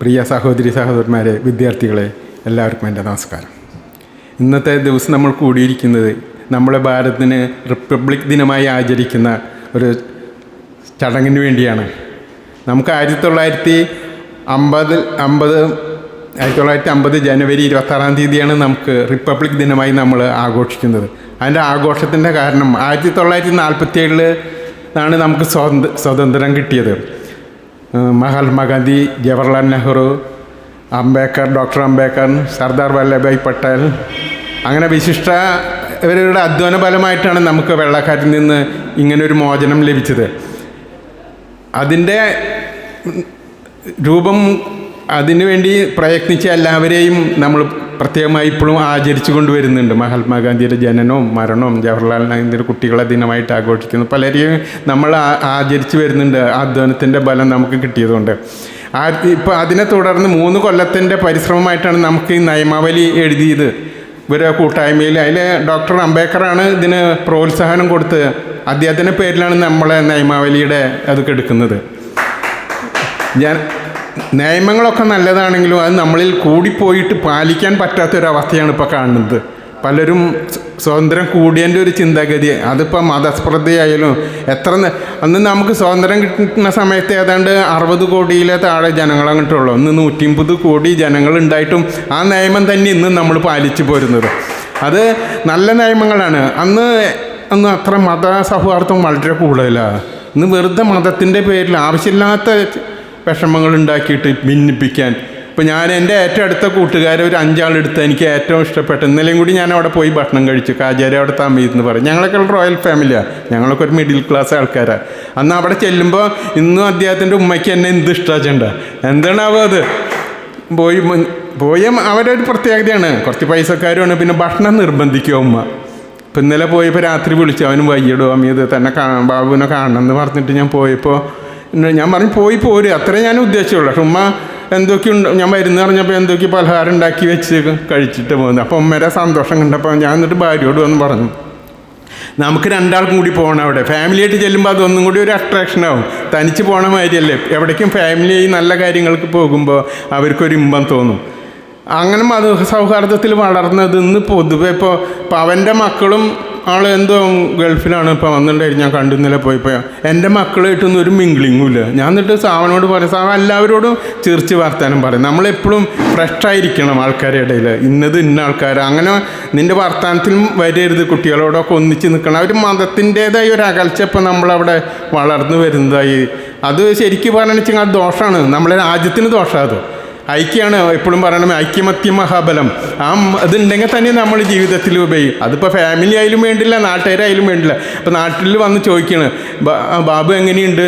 പ്രിയ സഹോദരി സഹോദരന്മാരെ വിദ്യാർത്ഥികളെ എല്ലാവർക്കും എന്റെ നമസ്കാരം. ഇന്നത്തെ ദിവസം നമ്മൾ കൂടിയിരിക്കുന്നത് നമ്മുടെ ഭാരതത്തിന് റിപ്പബ്ലിക് ദിനമായി ആചരിക്കുന്ന ഒരു ചടങ്ങിന് വേണ്ടിയാണ്. നമുക്ക് ആയിരത്തി തൊള്ളായിരത്തി അമ്പത് അമ്പത് ആയിരത്തി തൊള്ളായിരത്തി അമ്പത് ജനുവരി ഇരുപത്താറാം തീയതിയാണ് നമുക്ക് റിപ്പബ്ലിക് ദിനമായി നമ്മൾ ആഘോഷിക്കുന്നത്. അതിന്റെ ആഘോഷത്തിന്റെ കാരണം ആയിരത്തി തൊള്ളായിരത്തി നാൽപ്പത്തി ഏഴിൽ ആണ് നമുക്ക് സ്വതന്ത്ര സ്വാതന്ത്ര്യം കിട്ടിയത്. മഹാത്മാഗാന്ധി ജവഹർലാൽ നെഹ്റു അംബേദ്കർ ഡോക്ടർ അംബേദ്കർ സർദാർ വല്ലഭായ് പട്ടേൽ. അങ്ങനെ വിശിഷ്ട ഇവരുടെ അധ്വാന ഫലമായിട്ടാണ് നമുക്ക് വെള്ളക്കാറ്റിൽ നിന്ന് ഇങ്ങനൊരു മോചനം ലഭിച്ചത്. അതിന്റെ രൂപം അതിനുവേണ്ടി പ്രയത്നിച്ച എല്ലാവരെയും നമ്മൾ പ്രത്യേകമായി ഇപ്പോഴും ആചരിച്ചു കൊണ്ടുവരുന്നുണ്ട്. മഹാത്മാഗാന്ധിയുടെ ജനനവും മരണവും ജവഹർലാൽ നെഹ്റുവിന്റെ കുട്ടികളെ ദിനമായിട്ട് ആഘോഷിക്കുന്നു. പലരെയും നമ്മൾ ആചരിച്ചു വരുന്നുണ്ട്. അധ്വാനത്തിന്റെ ബലം നമുക്ക് കിട്ടിയതുകൊണ്ട്. ആ ഇപ്പോൾ അതിനെ തുടർന്ന് മൂന്ന് കൊല്ലത്തിന്റെ പരിശ്രമമായിട്ടാണ് നമുക്ക് ഈ നിയമാവലി എഴുതിയത്. ഇവരെ കൂട്ടായ്മയിൽ അതിൽ ഡോക്ടർ അംബേദ്കറാണ് ഇതിന് പ്രോത്സാഹനം കൊടുത്ത് അദ്ദേഹത്തിന്റെ പേരിലാണ് നമ്മളെ നിയമാവലിയുടെ അത് കെടുക്കുന്നത് ഞാൻ നിയമങ്ങളൊക്കെ നല്ലതാണെങ്കിലും അത് നമ്മളിൽ കൂടിപ്പോയിട്ട് പാലിക്കാൻ പറ്റാത്തൊരവസ്ഥയാണ് ഇപ്പോൾ കാണുന്നത്. പലരും സ്വ- സ്വാതന്ത്ര്യം കൂടിയതിന്റെ ഒരു ചിന്താഗതി അതിപ്പോൾ മതസ്പർദ്ധയായാലും എത്ര അന്ന് നമുക്ക് സ്വാതന്ത്ര്യം കിട്ടുന്ന സമയത്ത് ഏതാണ്ട് അറുപത് കോടിയിലെ താഴെ ജനങ്ങളെ കിട്ടുള്ളൂ ഇന്ന് നൂറ്റിമ്പത് കോടി ജനങ്ങളുണ്ടായിട്ടും ആ നിയമം തന്നെ ഇന്ന് നമ്മൾ പാലിച്ചു പോരുന്നത്. അത് നല്ല നിയമങ്ങളാണ്. അന്ന് അന്ന് അത്ര മത സൗഹാർദ്ദം വളരെ കൂടുതലാണ്. ഇന്ന് വെറുതെ മതത്തിന്റെ പേരിൽ ആവശ്യമില്ലാത്ത വിഷമങ്ങൾ ഉണ്ടാക്കിയിട്ട് ഭിന്നിപ്പിക്കാൻ. ഇപ്പോൾ ഞാൻ എന്റെ ഏറ്റവും അടുത്ത കൂട്ടുകാരെ ഒരു അഞ്ചാളെടുത്ത് എനിക്ക് ഏറ്റവും ഇഷ്ടപ്പെട്ട ഇന്നലെയും കൂടി ഞാൻ അവിടെ പോയി ഭക്ഷണം കഴിച്ചു. കാജാരി അവിടെ താമസിന്ന് പറയും ഞങ്ങളൊക്കെ റോയൽ ഫാമിലിയാണ് ഞങ്ങളൊക്കെ ഒരു മിഡിൽ ക്ലാസ് ആൾക്കാരാണ് അന്ന് അവിടെ ചെല്ലുമ്പോൾ ഇന്നും അദ്ദേഹത്തിന്റെ ഉമ്മയ്ക്ക് എന്നെ എന്ത് എന്താണ് എന്താണാവോ അത്? പോയി പോയ അവരൊരു പ്രത്യേകതയാണ്. കുറച്ച് പൈസക്കാരുമാണ്. പിന്നെ ഭക്ഷണം നിർബന്ധിക്കുക ഉമ്മ. ഇപ്പം ഇന്നലെ പോയപ്പോൾ രാത്രി വിളിച്ചു. അവനും വയ്യടോ അമ്മയത് തന്നെ കാ ബാബുവിനെ കാണണം എന്ന് പറഞ്ഞിട്ട് ഞാൻ പോയപ്പോൾ ഞാൻ പറഞ്ഞു പോയി പോര് അത്രേ ഞാൻ ഉദ്ദേശിച്ചുള്ളൂ. ചുമ്മാ എന്തൊക്കെയുണ്ട് ഞാൻ മരുന്ന് പറഞ്ഞപ്പോൾ എന്തൊക്കെ പലഹാരം ഉണ്ടാക്കി വെച്ച് കഴിച്ചിട്ട് പോകുന്നത് അപ്പോൾ ഉമ്മയുടെ സന്തോഷം കണ്ടപ്പോൾ ഞാൻ എന്നിട്ട് ഭാര്യയോട് വന്ന് പറഞ്ഞു നമുക്ക് രണ്ടാൾക്കും കൂടി പോകണം അവിടെ. ഫാമിലിയായിട്ട് ചെല്ലുമ്പോൾ അതൊന്നും കൂടി ഒരു അട്രാക്ഷൻ ആവും. തനിച്ച് പോണ മാതിരിയല്ലേ. എവിടേക്കും ഫാമിലി നല്ല കാര്യങ്ങൾക്ക് പോകുമ്പോൾ അവർക്കൊരു ഇമ്പം തോന്നും. അങ്ങനെ മത സൗഹാർദ്ദത്തിൽ വളർന്നത് ഇന്ന് പൊതുവെ ഇപ്പോൾ അവന്റെ മക്കളും ആൾ എന്തോ ഗൾഫിലാണ് ഇപ്പോൾ വന്നിട്ടുണ്ടായിരുന്നു. ഞാൻ കണ്ടു ഇന്നലെ പോയപ്പോൾ എന്റെ മക്കളായിട്ടൊന്നും ഒരു മിങ്കിളിങ്ങും ഇല്ല. ഞാൻ എന്നിട്ട് സാവനോട് പറയും സാവൻ എല്ലാവരോടും ചിരിച്ച് വർത്താനം പറയും. നമ്മളെപ്പോഴും ഫ്രഷ് ആയിരിക്കണം ആൾക്കാരുടെ ഇടയിൽ. ഇന്നത് ഇന്ന ആൾക്കാർ. അങ്ങനെ നിന്റെ വർത്തമാനത്തിലും വരരുത്. കുട്ടികളോടൊക്കെ ഒന്നിച്ച് നിൽക്കണം. ഒരു മതത്തിന്റേതായ ഒരു അകൽച്ച ഇപ്പം നമ്മളവിടെ വളർന്നു വരുന്നതായി. അത് ശരിക്കും പറഞ്ഞാൽ വെച്ചാൽ ദോഷമാണ് നമ്മളെ രാജ്യത്തിന് ദോഷമാണ് അത്. ഐക്യമാണ് എപ്പോഴും പറയണമേ ഐക്യമത്യ മഹാബലം. ആ അതുണ്ടെങ്കിൽ തന്നെ നമ്മൾ ജീവിതത്തിൽ ഉപയോഗിക്കും അതിപ്പോൾ ഫാമിലി ആയാലും വേണ്ടില്ല നാട്ടുകാരായാലും വേണ്ടില്ല. ഇപ്പോൾ നാട്ടിൽ വന്ന് ചോദിക്കണ് ബാബു എങ്ങനെയുണ്ട്?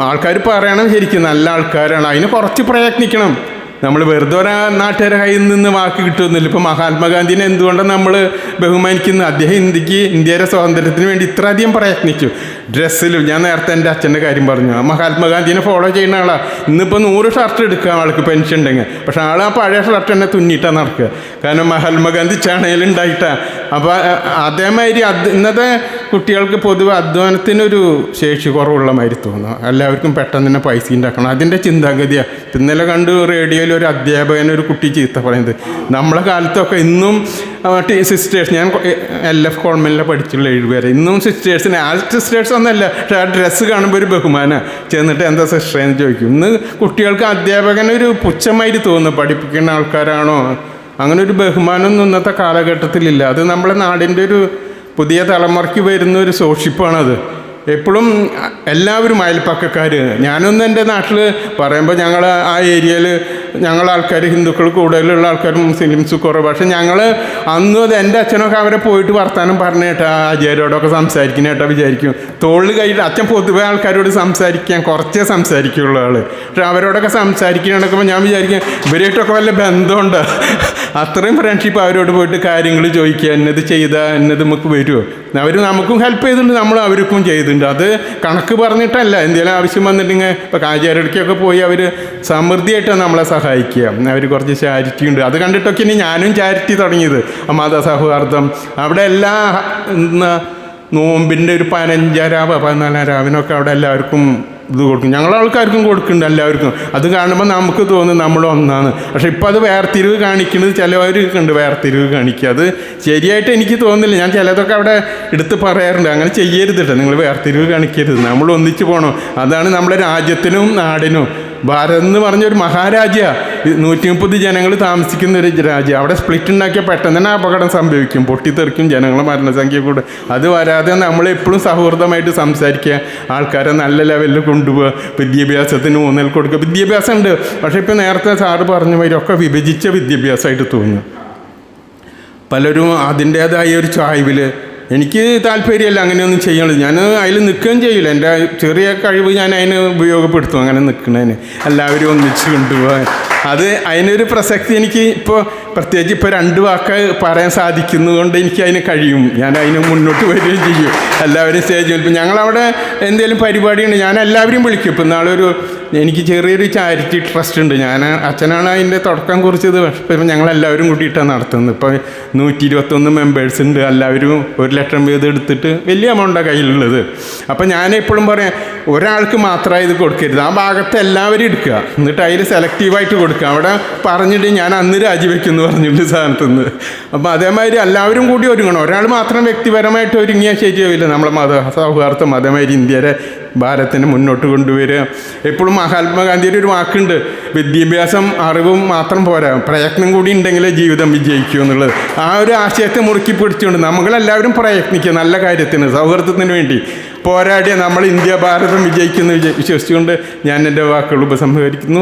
ആൾക്കാർ പറയണം ശരിക്കും നല്ല ആൾക്കാരാണ്. അതിന് കുറച്ച് പ്രയത്നിക്കണം. നമ്മൾ വെറുതെ ഒരാ നാട്ടുകാരെ കയ്യിൽ നിന്ന് വാക്ക് കിട്ടുമെന്നില്ല. ഇപ്പോൾ മഹാത്മാഗാന്ധിനെ എന്തുകൊണ്ടാണ് നമ്മൾ ബഹുമാനിക്കുന്നത്? അദ്ദേഹം ഇന്ത്യയ്ക്ക് ഇന്ത്യയുടെ സ്വാതന്ത്ര്യത്തിന് വേണ്ടി ഇത്രയധികം പ്രയത്നിച്ചു. ഡ്രസ്സിലും ഞാൻ നേരത്തെ എന്റെ അച്ഛന്റെ കാര്യം പറഞ്ഞു. ആ മഹാത്മാഗാന്ധിനെ ഫോളോ ചെയ്യുന്ന ആളാണ് ഇന്നിപ്പോൾ നൂറ് ഷർട്ട് എടുക്കുക ആൾക്ക് പെൻഷൻ ഉണ്ടെങ്കിൽ. പക്ഷേ ആൾ ആ പഴയ ഷർട്ട് തന്നെ തുന്നിയിട്ടാണ് നടക്കുക. കാരണം മഹാത്മാഗാന്ധി ചണയിലുണ്ടായിട്ടാണ് അപ്പോൾ അതേമാതിരി അത് ഇന്നത്തെ കുട്ടികൾക്ക് പൊതുവെ അധ്വാനത്തിനൊരു ശേഷി കുറവുള്ള മാതിരി തോന്നുന്നു എല്ലാവർക്കും പെട്ടെന്ന് തന്നെ പൈസ ഉണ്ടാക്കണം. അതിന്റെ ചിന്താഗതിയാണ് ഇന്നലെ കണ്ടു റേഡിയോയിൽ ഒരു അധ്യാപകൻ ഒരു കുട്ടി ചീത്ത പറയുന്നത്. നമ്മളെ കാലത്തൊക്കെ ഇന്നും സിസ്റ്റേഴ്സ് ഞാൻ എൽ എഫ് കോൺമെന്റിലെ പഠിച്ചുള്ള ഏഴുപേരെ ഇന്നും സിസ്റ്റേഴ്സിന് ആ സിസ്റ്റേഴ്സ് ഒന്നല്ല പക്ഷേ ആ ഡ്രസ്സ് കാണുമ്പോൾ ഒരു ബഹുമാനം. ചെന്നിട്ട് എന്താ സിസ്റ്റർ എന്ന് ചോദിക്കും. ഇന്ന് കുട്ടികൾക്ക് അധ്യാപകനൊരു പുച്ഛമായിട്ട് തോന്നുന്നു. പഠിപ്പിക്കുന്ന ആൾക്കാരാണോ? അങ്ങനെ ഒരു ബഹുമാനമൊന്നും ഇന്നത്തെ കാലഘട്ടത്തിലില്ല. അത് നമ്മുടെ നാടിന്റെ ഒരു പുതിയ തലമുറയ്ക്ക് വരുന്ന ഒരു സോഷിപ്പാണത്. എപ്പോഴും എല്ലാവരും അയൽപ്പക്കക്കാർ ഞാനൊന്നും എന്റെ നാട്ടിൽ പറയുമ്പോൾ ഞങ്ങൾ ആ ഏരിയയിൽ ഞങ്ങൾ ആൾക്കാർ ഹിന്ദുക്കൾ കൂടുതലുള്ള ആൾക്കാർ മുസ്ലിംസ് കുറവ്. പക്ഷെ ഞങ്ങൾ അന്നും അത് എന്റെ അച്ഛനൊക്കെ അവരെ പോയിട്ട് വർത്താനം പറഞ്ഞു കേട്ടാ ആചാര്യോടൊക്കെ സംസാരിക്കുന്ന കേട്ടാ വിചാരിക്കും. തോളിൽ കഴിഞ്ഞിട്ട് അച്ഛൻ പൊതുവെ ആൾക്കാരോട് സംസാരിക്കാൻ കുറച്ചേ സംസാരിക്കുള്ളൂ ആൾ പക്ഷെ അവരോടൊക്കെ സംസാരിക്കണക്കുമ്പോൾ ഞാൻ വിചാരിക്കും ഇവരായിട്ടൊക്കെ വല്ല ബന്ധമുണ്ട്? അത്രയും ഫ്രണ്ട്ഷിപ്പ് അവരോട് പോയിട്ട് കാര്യങ്ങൾ ചോദിക്കുക എന്നത് ചെയ്താൽ എന്നത് നമുക്ക് വരുമോ അവർ നമുക്കും ഹെൽപ്പ് ചെയ്തിട്ടുണ്ട് നമ്മൾ അവർക്കും ചെയ്തിട്ടുണ്ട്. അത് കണക്ക് പറഞ്ഞിട്ടല്ല എന്തെങ്കിലും ആവശ്യം വന്നിട്ടുണ്ടെങ്കിൽ ഇപ്പോൾ കാജാരടിക്കൊക്കെ പോയി അവർ സമൃദ്ധിയായിട്ടാണ് നമ്മളെ സഹായിക്കുക. അവർ കുറച്ച് ചാരിറ്റി ഉണ്ട്. അത് കണ്ടിട്ടൊക്കെ ഇനി ഞാനും ചാരിറ്റി തുടങ്ങിയത്. ആ മതസൗഹാർദ്ദം അവിടെ എല്ലാ നോമ്പിന്റെ ഒരു പതിനഞ്ചാം രാവ് പതിനാലാം രാവിനൊക്കെ അവിടെ എല്ലാവർക്കും ഇത് കൊടുക്കും. ഞങ്ങളെ ആൾക്കാർക്കും കൊടുക്കുന്നുണ്ട് എല്ലാവർക്കും. അത് കാണുമ്പോൾ നമുക്ക് തോന്നും നമ്മൾ ഒന്നാണ്. പക്ഷെ ഇപ്പോൾ അത് വേർതിരിവ് കാണിക്കുന്നത് ചിലവർക്ക് ഉണ്ട് വേർതിരിവ് കാണിക്കുക. അത് ശരിയായിട്ട് എനിക്ക് തോന്നുന്നില്ല. ഞാൻ ചിലതൊക്കെ അവിടെ എടുത്ത് പറയാറുണ്ട്. അങ്ങനെ ചെയ്യരുത് കേട്ടോ നിങ്ങൾ വേർതിരിവ് കാണിക്കരുത്. നമ്മൾ ഒന്നിച്ച് പോകണം അതാണ് നമ്മുടെ രാജ്യത്തിനും നാടിനും ഭാരത് എന്ന് പറഞ്ഞൊരു മഹാരാജ്യ. നൂറ്റി മുപ്പത് ജനങ്ങൾ താമസിക്കുന്ന ഒരു രാജ്യം. അവിടെ സ്പ്ലിറ്റ് ഉണ്ടാക്കിയ പെട്ടെന്ന് തന്നെ അപകടം സംഭവിക്കും. പൊട്ടിത്തെറിക്കും ജനങ്ങളെ മരണസംഖ്യ കൂടെ. അത് വരാതെ നമ്മൾ എപ്പോഴും സൗഹൃദമായിട്ട് സംസാരിക്കുക. ആൾക്കാരെ നല്ല ലെവലിൽ കൊണ്ടുപോകുക വിദ്യാഭ്യാസത്തിന് ഊന്നൽ കൊടുക്കുക. വിദ്യാഭ്യാസം ഉണ്ട്. പക്ഷേ ഇപ്പോൾ നേരത്തെ സാറ് പറഞ്ഞ മാതിരി ഒക്കെ വിഭജിച്ച വിദ്യാഭ്യാസമായിട്ട് തോന്നുന്നു. പലരും അതിന്റേതായ ഒരു ചായ്വിൽ എനിക്ക് താല്പര്യമല്ല അങ്ങനെയൊന്നും ചെയ്യണത്. ഞാൻ അതിൽ നിൽക്കുകയും ചെയ്യില്ല എന്റെ ചെറിയ കഴിവ് ഞാൻ അതിന് ഉപയോഗപ്പെടുത്തും. അങ്ങനെ നിൽക്കണതിന് എല്ലാവരും ഒന്നിച്ച് കൊണ്ടുപോകാൻ. അത് അതിനൊരു പ്രസക്തി എനിക്ക് ഇപ്പോൾ പ്രത്യേകിച്ച് ഇപ്പോൾ രണ്ട് വാക്ക് പറയാൻ സാധിക്കുന്നതുകൊണ്ട് എനിക്ക് അതിന് കഴിയും. ഞാൻ അതിന് മുന്നോട്ട് വരികയും ചെയ്യും. എല്ലാവരും സ്റ്റേജിൽ ഇപ്പം ഞങ്ങളവിടെ എന്തെങ്കിലും പരിപാടിയുണ്ട് ഞാൻ എല്ലാവരെയും വിളിക്കും. ഇപ്പം നാളെ ഒരു എനിക്ക് ചെറിയൊരു ചാരിറ്റി ട്രസ്റ്റ് ഉണ്ട്. ഞാൻ അച്ഛനാണ് അതിന്റെ തുടക്കം കുറിച്ചത്. ഇപ്പം ഞങ്ങളെല്ലാവരും കൂട്ടിയിട്ടാണ് നടത്തുന്നത്. ഇപ്പോൾ നൂറ്റി ഇരുപത്തൊന്ന് മെമ്പേഴ്സ് ഉണ്ട്. എല്ലാവരും ഒരു ലക്ഷം വീതം എടുത്തിട്ട് വലിയ എമൗണ്ടാണ് കയ്യിലുള്ളത്. അപ്പം ഞാൻ എപ്പോഴും പറയാം ഒരാൾക്ക് മാത്രമായി ഇത് കൊടുക്കരുത്. ആ ഭാഗത്ത് എല്ലാവരും എടുക്കുക. എന്നിട്ട് അതിൽ സെലക്റ്റീവായിട്ട് കൊടുക്കുക. അവിടെ പറഞ്ഞിട്ട് ഞാൻ അന്ന് രാജിവെക്കുന്നു പറഞ്ഞിട്ട് സ്ഥാനത്ത് നിന്ന് അപ്പോൾ അതേമാതിരി എല്ലാവരും കൂടി ഒരുങ്ങണം. ഒരാൾ മാത്രം വ്യക്തിപരമായിട്ട് ഒരുങ്ങിയാൽ ശരിയാവില്ല. നമ്മളെ മത സൗഹാർദ്ദം അതേമാതിരി ഇന്ത്യയുടെ ഭാരത്തിന് മുന്നോട്ട് കൊണ്ടുവരിക. എപ്പോഴും മഹാത്മാഗാന്ധിയുടെ ഒരു വാക്കുണ്ട്. വിദ്യാഭ്യാസം അറിവും മാത്രം പോരാ. പ്രയത്നം കൂടി ഉണ്ടെങ്കിലേ ജീവിതം വിജയിക്കൂ എന്നുള്ളത്. ആ ഒരു ആശയത്തെ മുറുക്കി പിടിച്ചുകൊണ്ട് നമ്മളെല്ലാവരും പ്രയത്നിക്കുക. നല്ല കാര്യത്തിന് സൗഹൃദത്തിന് വേണ്ടി. പോരാടിയ നമ്മൾ ഇന്ത്യ ഭാരതം വിജയിക്കുന്നു വിജ- വിശ്വസിച്ചുകൊണ്ട് ഞാൻ എന്റെ വാക്കുകൾ ഉപസംഹരിക്കുന്നു.